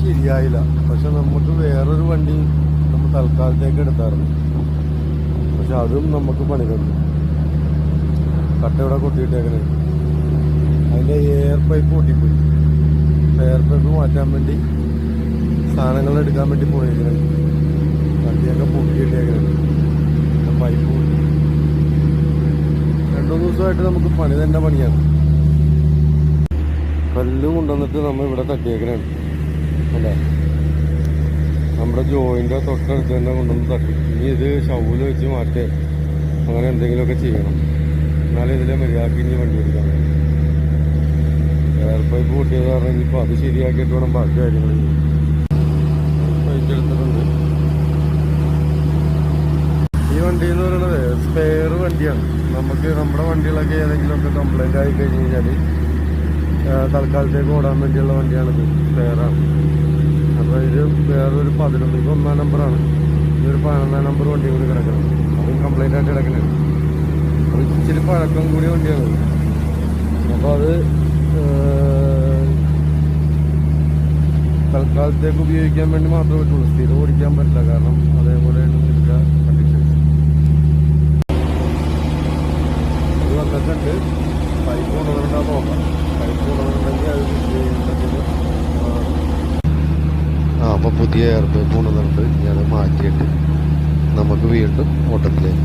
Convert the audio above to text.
ശരിയായില്ല. പക്ഷെ നമുക്ക് വേറൊരു വണ്ടി നമ്മൾ തൽക്കാലത്തേക്ക് എടുത്തായിരുന്നു. പക്ഷെ അതും നമുക്ക് പണി തന്നു കട്ട ഇവിടെ കൊത്തിയിട്ടേക്കണേ അതിന്റെ എയർ പൈപ്പ് പൊട്ടിപ്പോയി. എയർ പൈപ്പ് മാറ്റാൻ വേണ്ടി സാധനങ്ങൾ എടുക്കാൻ വേണ്ടി പോയേക്കണേ. വണ്ടിയൊക്കെ പൊട്ടിയിട്ടേക്കണേ. പൈപ്പ് പൊട്ടി. രണ്ടു ദിവസമായിട്ട് നമുക്ക് പണി തന്നെ പണിയാണ്. കല്ല് കൊണ്ടുവന്നിട്ട് നമ്മൾ ഇവിടെ തട്ടിയേക്കണാണ് അല്ലേ? നമ്മുടെ ജോയിന്റെ തൊട്ടടുത്ത് തന്നെ കൊണ്ടുവന്ന് തട്ടി. ഇനി ഇത് ഷൗൽ വെച്ച് മാറ്റേ. അങ്ങനെ എന്തെങ്കിലുമൊക്കെ ചെയ്യണം. എന്നാലും ഇതിലെ മര്യാദയ്ക്ക് ഇനി വണ്ടി എടുക്കാൻ എയർ പൈപ്പ് പൊട്ടിയത് കാരണം ഇനിയിപ്പോൾ അത് ശരിയാക്കിയിട്ട് വേണം ബാക്കി കാര്യങ്ങൾ ചെയ്യും ഈ വണ്ടി എന്ന് പറയുന്നത് സ്പെയർ വണ്ടിയാണ്. നമുക്ക് നമ്മുടെ വണ്ടികളൊക്കെ ഏതെങ്കിലുമൊക്കെ കംപ്ലൈന്റ് ആയി കഴിഞ്ഞ് കഴിഞ്ഞാൽ തൽക്കാലത്തേക്ക് ഓടാൻ വേണ്ടിയുള്ള വണ്ടിയാണിത്. സ്പെയറാണ് വേറൊരു പതിനൊന്ന് ഇത് ഒന്നാം നമ്പറാണ്. ഇതൊരു പതിനൊന്നാം നമ്പർ വണ്ടി കൂടി കിടക്കണം. അതും കംപ്ലൈന്റ് ആയിട്ട് കിടക്കണത് അത് ഇച്ചിരി പഴക്കം കൂടി വണ്ടിയാണ്. അപ്പോൾ അത് തൽക്കാലത്തേക്ക് ഉപയോഗിക്കാൻ വേണ്ടി മാത്രമേ പറ്റുള്ളൂ. സ്ഥിരം ഓടിക്കാൻ പറ്റില്ല. കാരണം അതേപോലെയാണ് ഇതിന്റെ കണ്ടീഷൻസ് അത് വന്നിട്ടുണ്ട്. പൈപ്പ് കൊണ്ടുവന്നിട്ടാ നോക്കാം. പൈപ്പ് കൊണ്ടുവന്നിട്ടുണ്ടെങ്കിൽ അത് ചെയ്യുന്നുണ്ടെങ്കിൽ അപ്പോൾ പുതിയ എയർ പൈപ്പ് കൊണ്ടുവന്നിട്ടുണ്ട് ഞാൻ മാറ്റിയിട്ട് നമുക്ക് വീണ്ടും ഓട്ടത്തിലേക്ക്